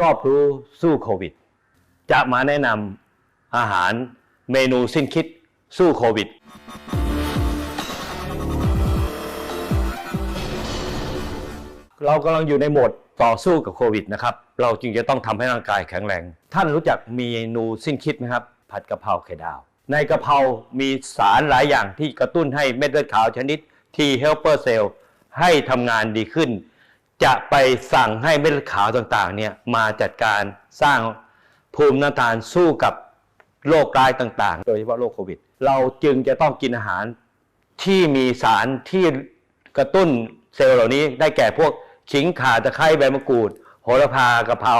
รอบรู้สู้โควิด จะมาแนะนำอาหารเมนูสิ้นคิดสู้โควิด เรากำลังอยู่ในโหมดต่อสู้กับโควิดนะครับ เราจึงจะต้องทำให้ร่างกายแข็งแรง ท่านรู้จักเมนูสิ้นคิดไหมครับ ผัดกะเพราไข่ดาว ในกะเพรามีสารหลายอย่างที่กระตุ้นให้เม็ดเลือดขาวชนิด T helper cell ให้ทำงานดีขึ้น จะไปสั่งให้เม็ดขาวต่างๆเนี่ยมาจัดการสร้างภูมิต้านทานสู้กับโรคร้ายต่างๆ โดยเฉพาะโรคโควิด เราจึงจะต้องกินอาหารที่มีสารที่กระตุ้นเซลล์เหล่านี้ได้แก่พวกขิงข่าตะไคร้ใบมะกรูด โหระพากะเพรา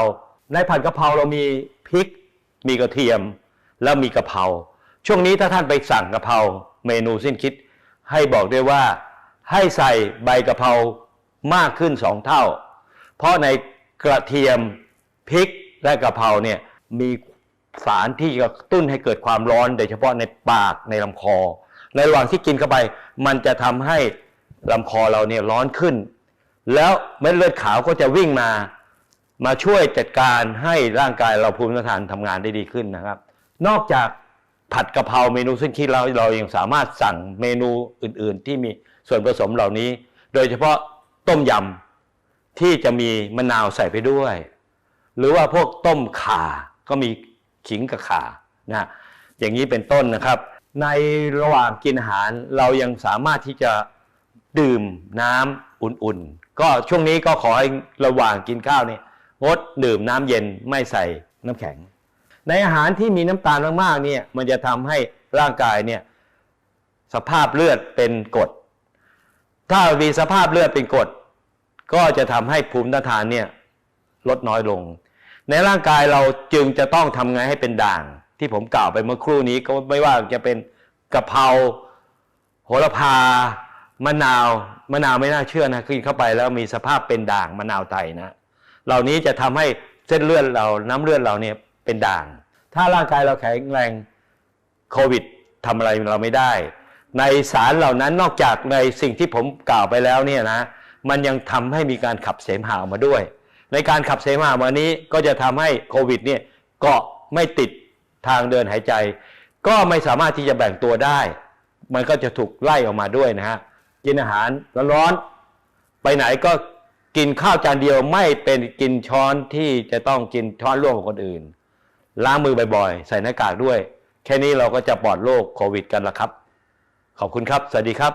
ในผัดกะเพราเรามีพริก มีกระเทียม แล้วมีกะเพราช่วงนี้ถ้าท่านไปสั่งกะเพราเมนูสิ้นคิด ให้บอกด้วยว่าให้ใส่ใบกะเพรา มากขึ้นสองเท่า เพราะในกระเทียมพริกและกะเพราเนี่ยมีสารที่กระตุ้นให้เกิดความร้อนโดยเฉพาะในปากในลำคอ ในระหว่างที่กินเข้าไป มันจะทำให้ลำคอเราเนี่ยร้อนขึ้น แล้วเม็ดเลือดขาวก็จะวิ่งมา มาช่วยจัดการให้ร่างกายเราภูมิต้านทานทำงานได้ดีขึ้นนะครับ นอกจากผัดกะเพราเมนูซึ่งคิดเราเรายังสามารถสั่งเมนูอื่น ๆ ที่มีส่วนผสมเหล่านี้ โดยเฉพาะ ต้มยำที่จะมีมะนาวใส่ไปด้วย หรือว่าพวกต้มข่าก็มีขิงกับข่านะอย่างนี้เป็นต้นนะครับ ในระหว่างกินอาหารเรายังสามารถที่จะดื่มน้ำอุ่นๆ ก็ช่วงนี้ก็ขอให้ระหว่างกินข้าวเนี่ยงดดื่มน้ำเย็นไม่ใส่น้ำแข็ง ในอาหารที่มีน้ำตาลมากๆเนี่ยมันจะทำให้ร่างกายเนี่ยสภาพเลือดเป็นกรดถ้ามีสภาพเลือดเป็นกรด ก็จะทำให้ภูมิต้านทานเนี่ยลดน้อยลง ในร่างกายเราจึงจะต้องทำไงให้เป็นด่าง ที่ผมกล่าวไปเมื่อครู่นี้ก็ไม่ว่าจะเป็นกะเพราโหระพามะนาวมะนาวไม่น่าเชื่อนะกินเข้าไปแล้วมีสภาพเป็นด่างมะนาวไทยนะเหล่านี้จะทำให้เส้นเลือดเราน้ำเลือดเราเนี่ยเป็นด่าง ถ้าร่างกายเราแข็งแรงโควิดทำอะไรเราไม่ได้ ในสารเหล่านั้นนอกจากในสิ่งที่ผมกล่าวไปแล้วเนี่ยนะ มันยังทำให้มีการขับเสมหะออกมาด้วย ในการขับเสมหะมานี้ก็จะทำให้โควิดเนี่ยเกาะไม่ติดทางเดินหายใจ ก็ไม่สามารถที่จะแบ่งตัวได้ มันก็จะถูกไล่ออกมาด้วยนะฮะกินอาหารร้อนๆไปไหนก็กินข้าวจานเดียวไม่เป็นกินช้อนที่จะต้องกินช้อนร่วมกับคนอื่น ล้างมือบ่อยๆ ใส่หน้ากากด้วย แค่นี้เราก็จะปลอดโรคโควิดกันละครับ ขอบคุณครับ สวัสดีครับ